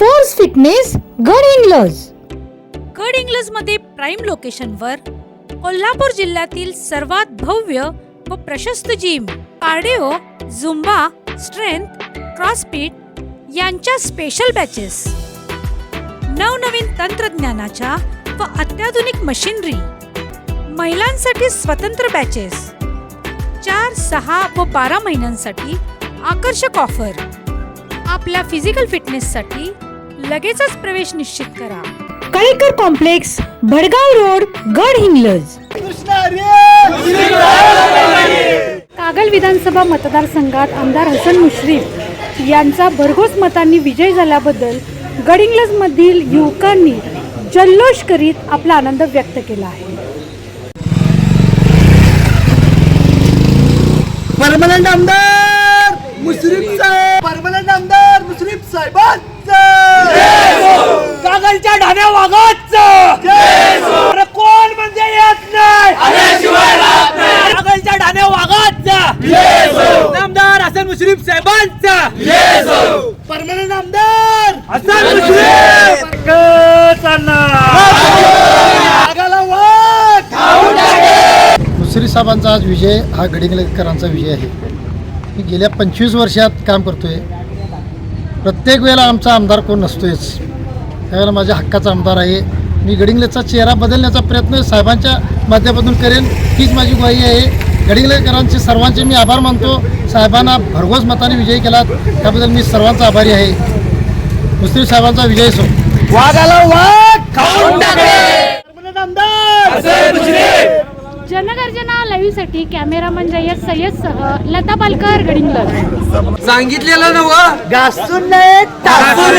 Force fitness गड इंग्लज गड इंग्लजमध्ये prime लोकेशनवर कोल्हापूर जिल्ह्यातील सर्वात भव्य व प्रशस्त gym cardio zumba strength crossfit यांच्या स्पेशल बॅचेस नवनवीन तंत्रज्ञानाच्या व अत्याधुनिक मशिनरी महिलांसाठी स्वतंत्र बॅचेस चार सहा व बारा महिन्यांसाठी आकर्षक ऑफर आपल्या फिजिकल फिटनेससाठी लगेचच प्रवेश निश्चित करा. कळेकर कॉम्प्लेक्स भडगाव रोड गड इंग्लज कागल विधानसभा मतदारसंघात आमदार हसन मुश्रीफ यांचा भरघोस मतांनी विजय झाल्याबद्दल गडिंग्लजमधील युवकांनी जल्लोष करीत आपला आनंद व्यक्त केला आहे. परमनंट आमदार मुश्रीफ साहेब! परमनंट आमदार मुश्रीफ साहेबांचं कागलच्या ढाण्या अरे कोण म्हणजे येत नाही. कागलच्या ढाण्या वाघाचं आमदार हसन मुश्रीफ साहेबांचा. परमनंट आमदार हसन मुश्रीफ. मुसरी साहेबांचा आज विजय हा गडिंगलकरांचा विजय आहे. मी गेल्या पंचवीस वर्षात काम करतो आहे प्रत्येक वेळेला आमचा आमदार कोण नसतोयच. त्यावेळेला माझ्या हक्काचा आमदार आहे. मी गडिंगलजचा चेहरा बदलण्याचा प्रयत्न साहेबांच्या माध्यमातून करेन. हीच माझी ग्वाही आहे. गडिंगलकरांचे सर्वांचे मी आभार मानतो. साहेबांना भरघोस मताने विजयी केला त्याबद्दल मी सर्वांचा आभारी आहे. मुस्लिम साहेबांचा विजय असो वाघाला जनगर्जना लाईव्हसाठी कॅमेरामन जय्यद सय्यदसह लता पालकर गडिंग्लज सांगितलेलं नव घासून नाही टाकून